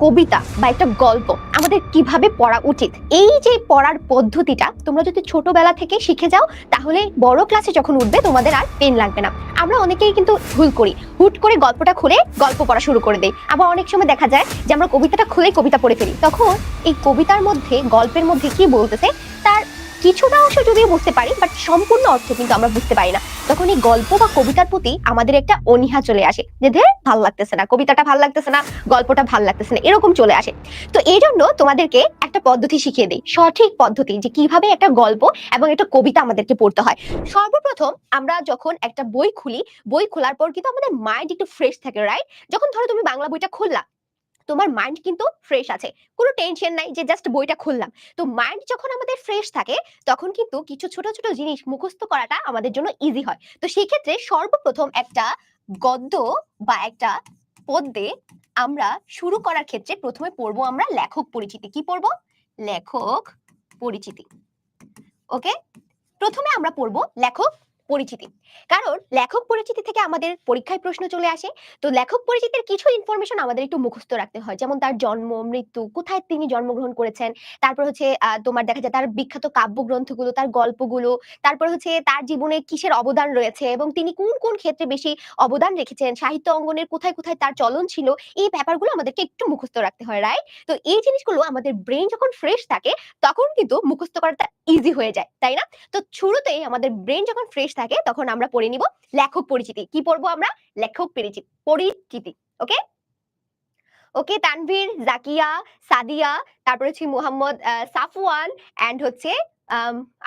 কবিতা বা একটা গল্প আমাদের কীভাবে পড়া উচিত? এই যে পড়ার পদ্ধতিটা তোমরা যদি ছোটবেলা থেকে শিখে যাও, তাহলে বড় ক্লাসে যখন উঠবে তোমাদের আর পেন লাগবে না। আমরা অনেকেই কিন্তু ভুল করি। হুট করে গল্পটা খুলে গল্প পড়া শুরু করে দেই। আবার অনেক সময় দেখা যায় যে আমরা কবিতাটা খুলে কবিতা পড়ে ফেলি। তখন এই কবিতার মধ্যে, গল্পের মধ্যে কি বলতেছে, তার কিছুটা অংশ যদিও বুঝতে পারি বাট সম্পূর্ণ অর্থ কিন্তু আমরা বুঝতে পারি না। তখন এই গল্প বা কবিতার প্রতি আমাদের একটা অনীহা চলে আসে যে ধের, ভালো লাগতেছে না, কবিতাটা ভালো লাগতেছে না, গল্পটা ভালো লাগতেছে না, এরকম চলে আসে। তো এই জন্য তোমাদেরকে একটা পদ্ধতি শিখিয়ে দিই, সঠিক পদ্ধতি যে কীভাবে একটা গল্প এবং একটা কবিতা আমাদেরকে পড়তে হয়। সর্বপ্রথম আমরা যখন একটা বই খুলি, বই খোলার পর কিন্তু আমাদের মাইন্ড একটু ফ্রেশ থাকে রাইট যখন ধরো তুমি বাংলা বইটা খুললা তোমার মাইন্ড কিন্তু ফ্রেশ আছে। কোনো টেনশন নাই যে জাস্ট বইটা খুললাম। তো মাইন্ড যখন আমাদের ফ্রেশ থাকে, তখন কিন্তু কিছু ছোট ছোট জিনিস মুখস্থ করাটা আমাদের জন্য ইজি হয়। তো সেই ক্ষেত্রে সর্বপ্রথম একটা গদ্য বা একটা পদ্যে আমরা শুরু করার ক্ষেত্রে প্রথমে পড়ব আমরা লেখক পরিচিতি। কি পড়ব? লেখক পরিচিতি। ওকে? প্রথমে আমরা পড়ব লেখক পরিচিতি। কারণ লেখক পরিচিতি থেকে আমাদের পরীক্ষায় প্রশ্ন চলে আসে। তো লেখক পরিচিতির কিছু ইনফরমেশন আমাদের একটু মুখস্থ রাখতে হয়। যেমন তার জন্ম, মৃত্যু, কোথায় তিনি জন্মগ্রহণ করেছেন, তারপর হচ্ছে তোমার দেখা যায় তার বিখ্যাত কাব্যগ্রন্থগুলো, তার গল্পগুলো, তারপর হচ্ছে তার জীবনে কিসের অবদান রয়েছে এবং তিনি কোন কোন ক্ষেত্রে বেশি অবদান রেখেছেন, সাহিত্য অঙ্গনের কোথায় কোথায় তার চলন ছিল, এই ব্যাপারগুলো আমাদেরকে একটু মুখস্থ রাখতে হয় রাইট তো এই জিনিসগুলো আমাদের ব্রেন যখন ফ্রেশ থাকে, তখন কিন্তু মুখস্থ করাটা ইজি হয়ে যায়, তাই না? তো শুরুতেই আমাদের ব্রেন যখন ফ্রেশ থাকে, তখন আমরা পড়ে নিব লেখক পরিচিতি। কি পড়ব আমরা? লেখক পরিচিতি পরিচিতি, ওকে? ওকে, তানভীর, জাকিয়া, সাদিয়া, তারপর হচ্ছে মোহাম্মদ সাফওয়ান এন্ড হচ্ছে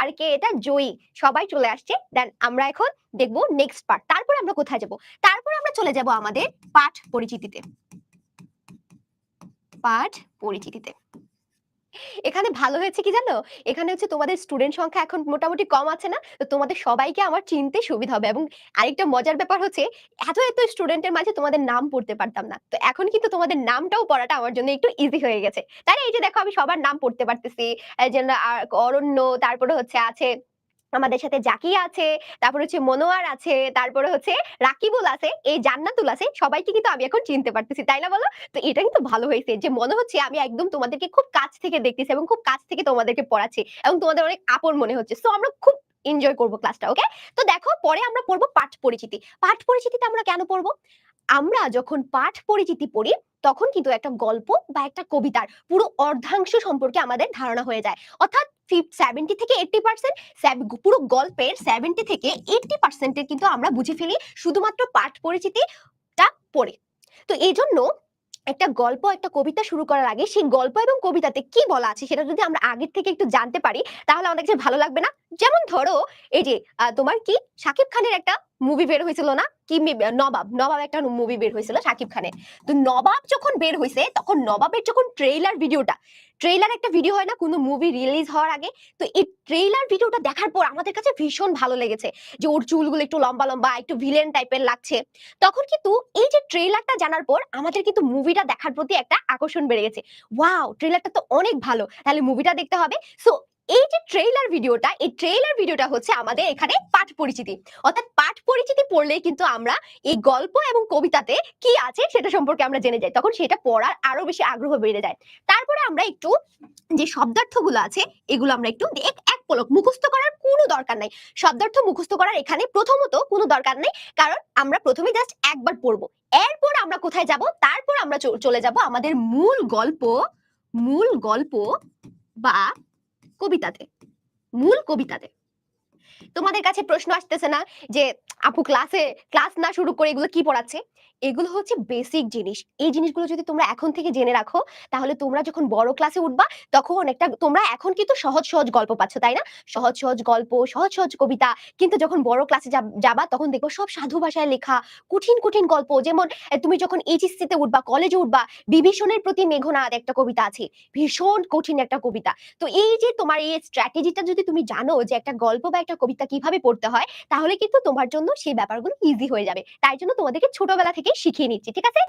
আর কে এটা? জয়ী। সবাই চলে আসছে। দেন আমরা এখন দেখব নেক্সট পার্ট তারপর আমরা কোথায় যাব? তারপর আমরা চলে যাব আমাদের পাঠ পরিচিতিতে। পাঠ পরিচিতিতে। এখানে ভালো হয়েছে কি জানো? এখানে হচ্ছে তোমাদের স্টুডেন্ট সংখ্যা এখন মোটামুটি কম আছে না? তো তোমাদের সবাইকে আমার চিনতে সুবিধা হবে। এবং আরেকটা মজার ব্যাপার হচ্ছে, এত এত স্টুডেন্টের মাঝে তোমাদের নাম পড়তে পারতাম না। তো এখন কিন্তু তোমাদের নামটাও পড়াটা আমার জন্য একটু ইজি হয়ে গেছে। তাই? এই যে দেখো, আমি সবার নাম পড়তে পারতেছি। যেন অরণ্য, তারপরে হচ্ছে আছে আমাদের সাথে জাকিয়া আছে, তারপরে হচ্ছে মনোয়ার আছে, তারপরে হচ্ছে রাকিবুল আছে, এই জান্নাতুল আছে, সবাইকে কিন্তু আমি এখন চিনতে পারতেছি, তাই না বলো? তো এটা কিন্তু ভালো হয়েছে যে মনে হচ্ছে আমি একদম তোমাদেরকে খুব কাছ থেকে দেখতেছি এবং খুব কাছ থেকে তোমাদেরকে পড়াচ্ছি এবং তোমাদের অনেক আপন মনে হচ্ছে। সো আমরা খুব এনজয় করব ক্লাসটা ওকে তো দেখো, পরে আমরা পড়ব পাঠ পরিচিতি। পাঠ পরিচিতিতে আমরা কেন পড়ব? আমরা যখন পাঠ পরিচিতি পড়ি, তখন কিন্তু একটা গল্প বা একটা কবিতার পুরো অর্ধাংশ সম্পর্কে আমাদের ধারণা হয়ে যায়। অর্থাৎ সেভেন্টি থেকে এইটটি পার্সেন্ট পুরো গল্পের সেভেন্টি থেকে এইটটি পার্সেন্টের কিন্তু আমরা বুঝে ফেলি শুধুমাত্র পাঠ পরিচিতিটা পড়ে। তো এই জন্য একটা গল্প, একটা কবিতা শুরু করার আগে সেই গল্প এবং কবিতাতে কি বলা আছে সেটা যদি আমরা আগের থেকে একটু জানতে পারি, তাহলে আমাদের কাছে ভালো লাগবে না? যেমন ধরো, এই যে তোমার কি শাকিব খানের একটা মুভি বের হয়েছিল না? কি নবাব নবাব একটা মুভি বের হয়েছিল শাকিব খানের। তো নবাব যখন বের হয়েছে তখন নবাবের যখন ট্রেইলার ভিডিওটা ট্রেইলার একটা ভিডিও হয় না, কোনো মুভি রিলিজ হওয়ার আগে। তো এই ট্রেইলার ভিডিওটা দেখার পর আমাদের কাছে ভীষণ ভালো লেগেছে, যে ওর চুলগুলো একটু লম্বা লম্বা, একটু ভিলেন টাইপের লাগছে। তখন কিন্তু এই যে ট্রেইলারটা জানার পর আমাদের কিন্তু মুভিটা দেখার প্রতি একটা আকর্ষণ বেড়ে গেছে। ওয়াও ট্রেইলারটা তো অনেক ভালো, তাহলে মুভিটা দেখতে হবে। সো এই যে ট্রেইলার ভিডিওটা এই ট্রেইলার ভিডিওটা হচ্ছে আমাদের এখানে পাঠ পরিচিতি। অর্থাৎ পাঠ পরিচিতি পড়লেই কিন্তু আমরা এই গল্প এবং কবিতাতে কি আছে সেটা সম্পর্কে আমরা জেনে যাই। তখন সেটা পড়ার আরও বেশি আগ্রহ বেড়ে যায়। তারপরে আমরা একটু যে শব্দার্থগুলো আছে, এগুলো আমরা একটু এক এক পলক মুখস্থ করার কোনো দরকার নাই। শব্দার্থ মুখস্থ করার এখানে প্রথমত কোনো দরকার নেই, কারণ আমরা প্রথমে জাস্ট একবার পড়ব। এরপর আমরা কোথায় যাব? তারপর আমরা চলে যাব আমাদের মূল গল্প মূল গল্প বা কবিতাতে মূল কবিতাতে। তোমাদের কাছে প্রশ্ন আসতেছে না যে, আপু ক্লাসে ক্লাস না শুরু করে এগুলো কি পড়াচ্ছে? এগুলো হচ্ছে বেসিক জিনিস। এই জিনিসগুলো যদি তোমরা এখন থেকে জেনে রাখো, তাহলে তোমরা যখন বড় ক্লাসে উঠবা, তখন একটা, তোমরা এখন কিন্তু সহজ সহজ গল্প পাচ্ছ, তাই না? সহজ সহজ গল্প, সহজ সহজ কবিতা। কিন্তু যখন বড় ক্লাসে যাবা তখন দেখব সব সাধু ভাষায় লেখা, কঠিন কঠিন গল্প। যেমন তুমি যখন এইচএসসি তে উঠবা কলেজে উঠবা, বিভীষণের প্রতি মেঘনাদ একটা কবিতা আছে, ভীষণ কঠিন একটা কবিতা। তো এই যে তোমার এই স্ট্র্যাটেজিটা যদি তুমি জানো যে একটা গল্প বা একটা কবিতা কীভাবে পড়তে হয়, তাহলে কিন্তু তোমার জন্য সেই ব্যাপারগুলো ইজি হয়ে যাবে। তাই জন্য তোমাদেরকে ছোটবেলা থেকে শিখিয়ে নিচ্ছি, ঠিক আছে?